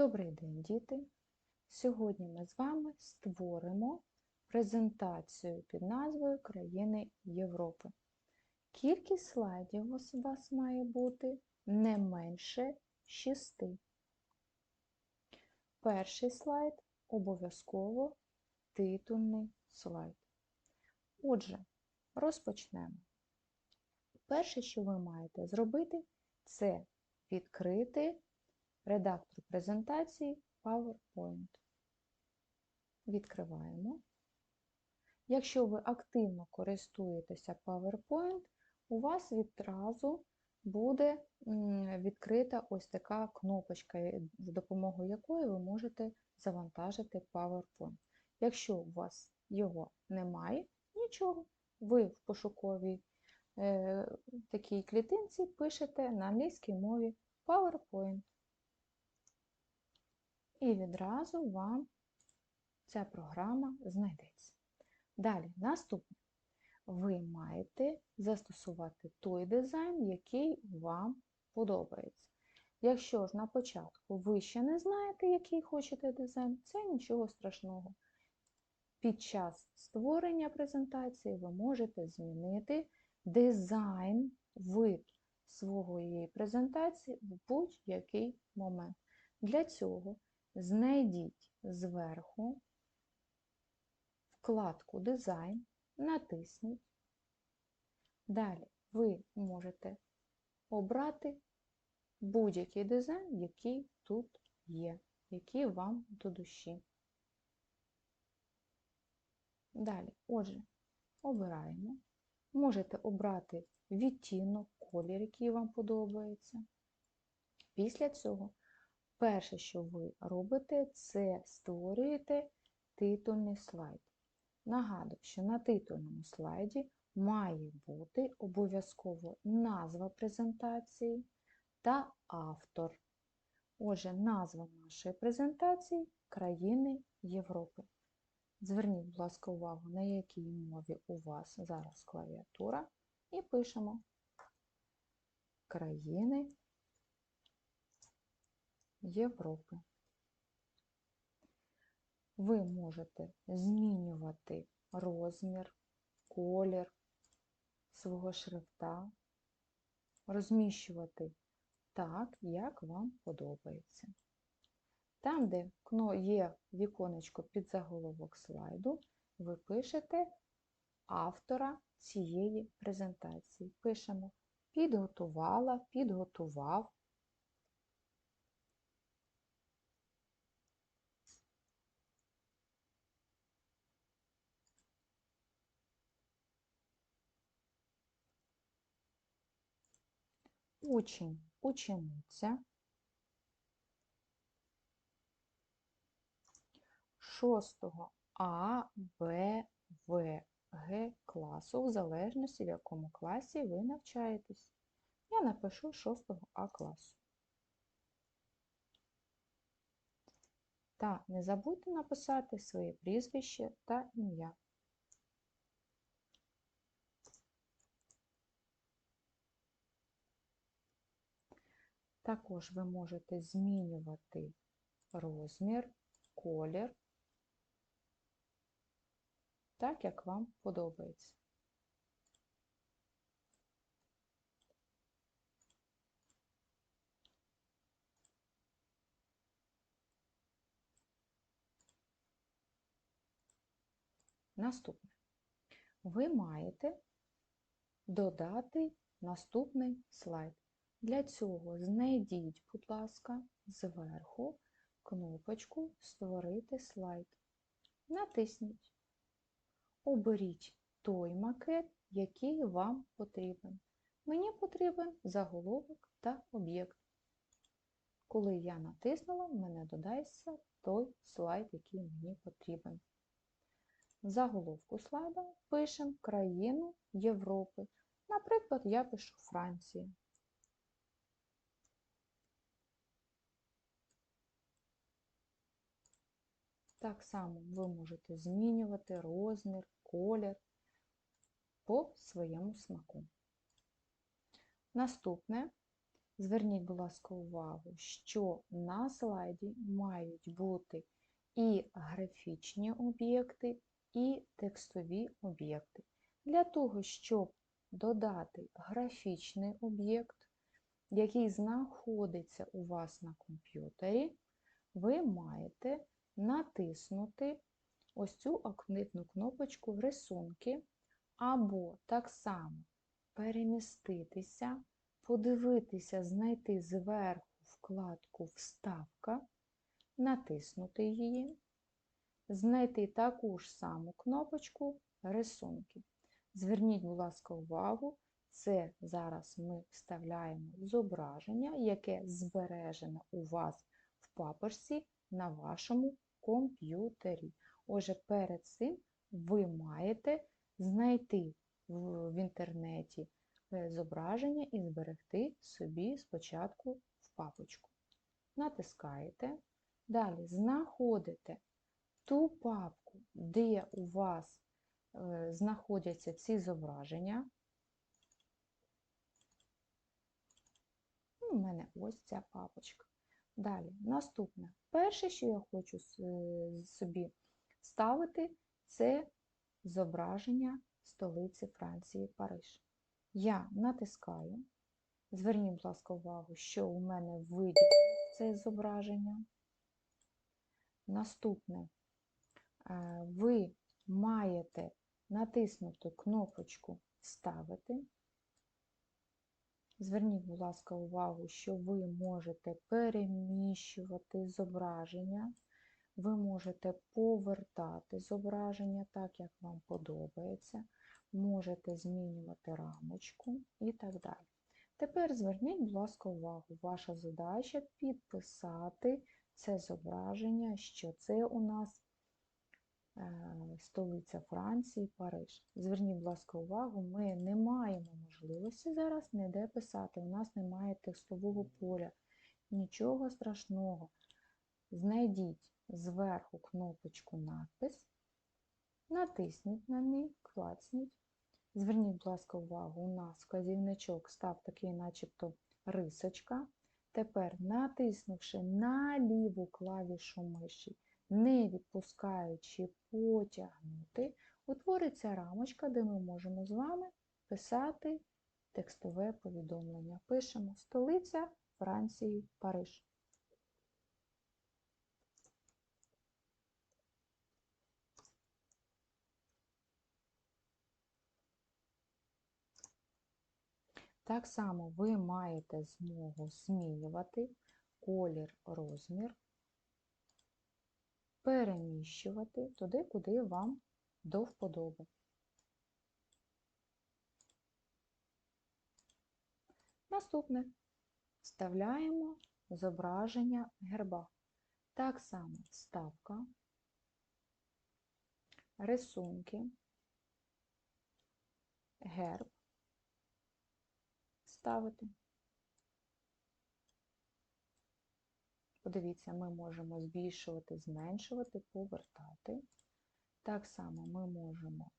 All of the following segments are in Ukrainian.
Добрий день, діти! Сьогодні ми з вами створимо презентацію під назвою Країни Європи. Кількість слайдів у вас має бути не менше 6. Перший слайд обов'язково титульний слайд. Отже, розпочнемо. Перше, що ви маєте зробити, це відкрити редактор презентації PowerPoint. Відкриваємо. Якщо ви активно користуєтеся PowerPoint, у вас відразу буде відкрита ось така кнопочка, за допомогою якої ви можете завантажити PowerPoint. Якщо у вас його немає, нічого, ви в пошуковій е, такій клітинці пишете на англійській мові PowerPoint. І відразу вам ця програма знайдеться. Далі, наступне. Ви маєте застосувати той дизайн, який вам подобається. Якщо ж на початку ви ще не знаєте, який хочете дизайн, це нічого страшного. Під час створення презентації ви можете змінити дизайн, вид своєї презентації в будь-який момент. Для цього знайдіть зверху вкладку Дизайн, натисніть. Далі ви можете обрати будь-який дизайн, який тут є, який вам до душі. Далі, отже, обираємо. Можете обрати відтінок, колір, який вам подобається. Після цього, перше, що ви робите, це створюєте титульний слайд. Нагадую, що на титульному слайді має бути обов'язково назва презентації та автор. Отже, назва нашої презентації країни Європи. Зверніть, будь ласка, увагу, на якій мові у вас зараз клавіатура, і пишемо країни Європи. Ви можете змінювати розмір, колір свого шрифта, розміщувати так, як вам подобається. Там, де є віконечко під заголовок слайду, ви пишете автора цієї презентації. Пишемо підготувала, підготував. Учень, учениця. 6 А, Б, В, Г класу, в залежності, в якому класі ви навчаєтесь. Я напишу 6 А класу. Та не забудьте написати своє прізвище та ім'я. Також ви можете змінювати розмір, колір так, як вам подобається. Наступне. Ви маєте додати наступний слайд. Для цього знайдіть, будь ласка, зверху кнопочку Створити слайд. Натисніть. Оберіть той макет, який вам потрібен. Мені потрібен заголовок та об'єкт. Коли я натиснула, в мене додається той слайд, який мені потрібен. Заголовку слайда пишемо країну Європи. Наприклад, я пишу Франція. Так само ви можете змінювати розмір, колір по своєму смаку. Наступне Зверніть, будь ласка, увагу, що на слайді мають бути і графічні об'єкти, і текстові об'єкти. Для того, щоб додати графічний об'єкт, який знаходиться у вас на комп'ютері, ви маєте натиснути ось цю активну кнопочку Рисунки, або так само переміститися, подивитися, знайти зверху вкладку Вставка, натиснути її, знайти таку ж саму кнопочку Рисунки. Зверніть, будь ласка, увагу, це зараз ми вставляємо зображення, яке збережено у вас в папочці на вашому комп'ютері. Отже, перед цим ви маєте знайти в інтернеті е, зображення і зберегти собі спочатку в папочку. Натискаєте, далі знаходите ту папку, де у вас е, знаходяться ці зображення. У мене ось ця папочка. Далі, наступне. Перше, що я хочу собі ставити, це зображення столиці Франції Париж. Я натискаю. Зверніть, будь ласка, увагу, що у мене виділено це зображення. Наступне, е, ви маєте натиснути кнопочку Вставити. Зверніть, будь ласка, увагу, що ви можете переміщувати зображення, ви можете повертати зображення так, як вам подобається, можете змінювати рамочку і так далі. Тепер зверніть, будь ласка, увагу, ваша задача підписати це зображення, що це у нас столиця Франції, Париж. Зверніть, будь ласка, увагу, ми не маємо можливості зараз ніде писати. У нас немає текстового поля. Нічого страшного. Знайдіть зверху кнопочку Надпис, натисніть на ній, клацніть. Зверніть, будь ласка, увагу, у нас вказівничок став такий, начебто рисочка. Тепер, натиснувши на ліву клавішу миші, не відпускаючи потягнути, утвориться рамочка, де ми можемо з вами писати текстове повідомлення. Пишемо столиця Франції Париж. Так само ви маєте змогу змінювати колір, розмір переміщувати туди, куди вам до вподоби. Наступне вставляємо зображення герба. Так само вставка, рисунки, герб ставити. Подивіться, ми можемо збільшувати, зменшувати, повертати. Так само ми можемо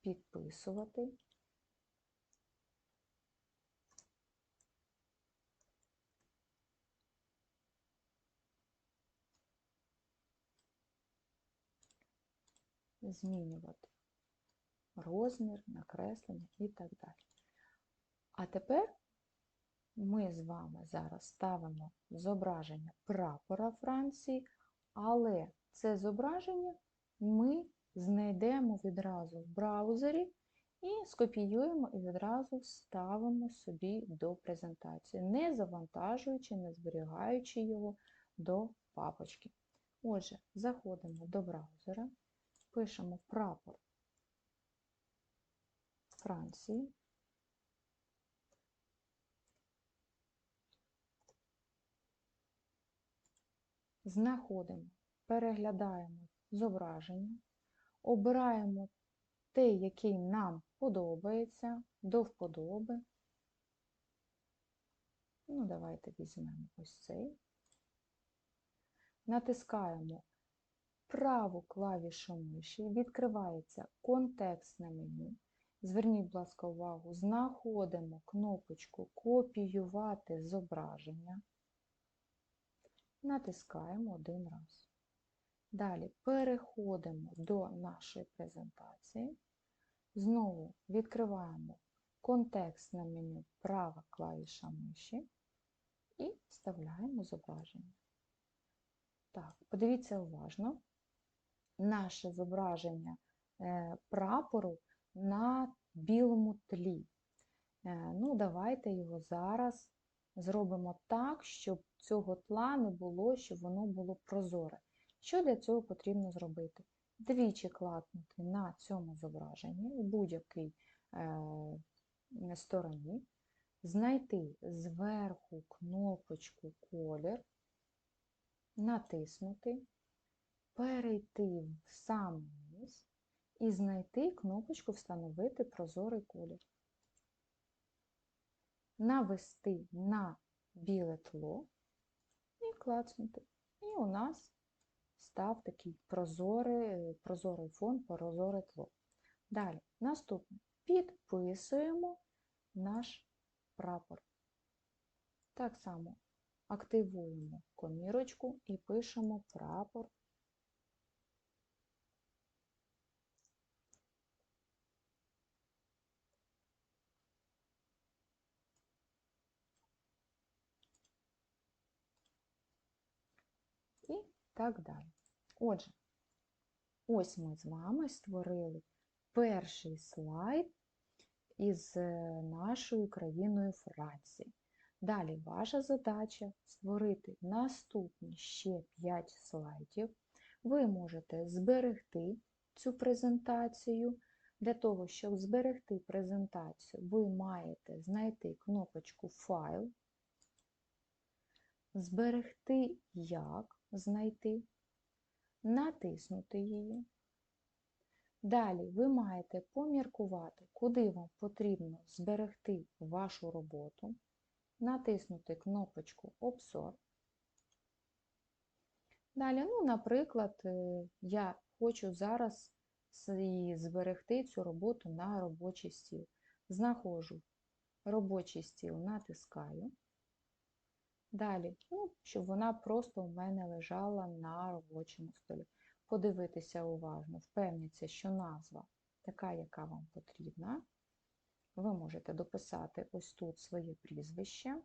підписувати. Змінювати розмір, накреслення і так далі. А тепер ми з вами зараз ставимо зображення прапора Франції, але це зображення ми знайдемо відразу в браузері і скопіюємо і відразу ставимо собі до презентації, не завантажуючи, не зберігаючи його до папочки. Отже, заходимо до браузера, пишемо прапор Франції. Знаходимо, переглядаємо зображення, обираємо те, який нам подобається, до вподоби. Ну, давайте візьмемо ось цей. Натискаємо праву клавішу миші, відкривається контекстне меню. Зверніть, будь ласка, увагу, знаходимо кнопочку Копіювати зображення. Натискаємо один раз. Далі переходимо до нашої презентації. Знову відкриваємо контекстне меню права клавіша миші і вставляємо зображення. Так, подивіться уважно. Наше зображення е, прапору на білому тлі. Е, ну, давайте його зараз зробимо так, щоб цього тла не було, щоб воно було прозоре. Що для цього потрібно зробити? Двічі клацнути на цьому зображенні у будь-якій е, стороні, знайти зверху кнопочку колір, натиснути, перейти в сам низ і знайти кнопочку Встановити прозорий колір. Навести на біле тло і клацнути. І у нас став такий прозорий, прозорий фон, прозоре тло. Далі, наступне. Підписуємо наш прапор. Так само активуємо комірочку і пишемо прапор. І так далі. Отже, ось ми з вами створили перший слайд із е, нашою країною Франції. Далі ваша задача створити наступні ще 5 слайдів. Ви можете зберегти цю презентацію. Для того, щоб зберегти презентацію, ви маєте знайти кнопочку Файл, зберегти як знайти, натиснути її. Далі ви маєте поміркувати, куди вам потрібно зберегти вашу роботу, натиснути кнопочку Обзор. Далі, ну, наприклад, е, я хочу зараз зберегти цю роботу на робочий стіл. Знаходжу робочий стіл, натискаю. Далі, ну, щоб вона просто у мене лежала на робочому столі. Подивитися уважно, впевніться, що назва така, яка вам потрібна. Ви можете дописати ось тут своє прізвище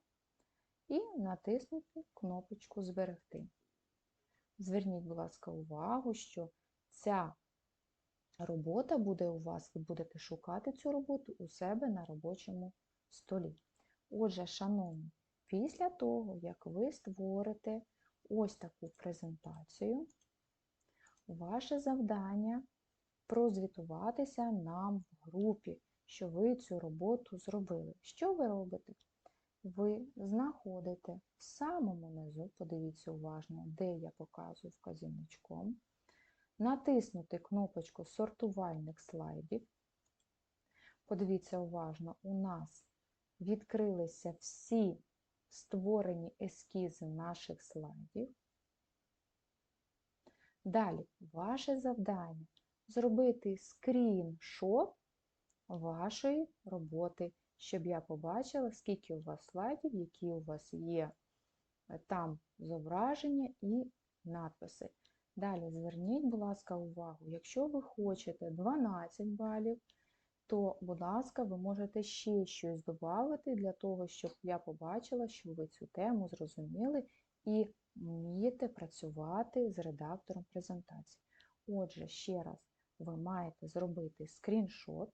і натиснути кнопочку Зберегти. Зверніть, будь ласка, увагу, що ця робота буде у вас, ви будете шукати цю роботу у себе на робочому столі. Отже, шановні, Після того, як ви створите ось таку презентацію, ваше завдання прозвітуватися нам в групі, що ви цю роботу зробили. Що ви робите? Ви знаходите в самому низу, подивіться уважно, де я показую вказівничком, натиснути кнопочку сортувальник слайдів. Подивіться уважно, у нас відкрилися всі створені ескізи наших слайдів. Далі, ваше завдання зробити скріншот вашої роботи, щоб я побачила, скільки у вас слайдів, які у вас є е, там зображення і надписи. Далі зверніть, будь ласка, увагу, якщо ви хочете 12 балів, то, будь ласка, ви можете ще щось додати для того, щоб я побачила, що ви цю тему зрозуміли і вмієте працювати з редактором презентації. Отже, ще раз, ви маєте зробити скріншот,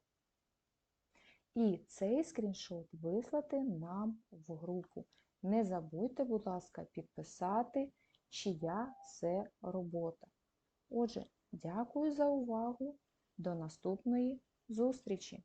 і цей скріншот вислати нам в групу. Не забудьте, будь ласка, підписати, чия це робота. Отже, дякую за увагу. До наступної зустрічі!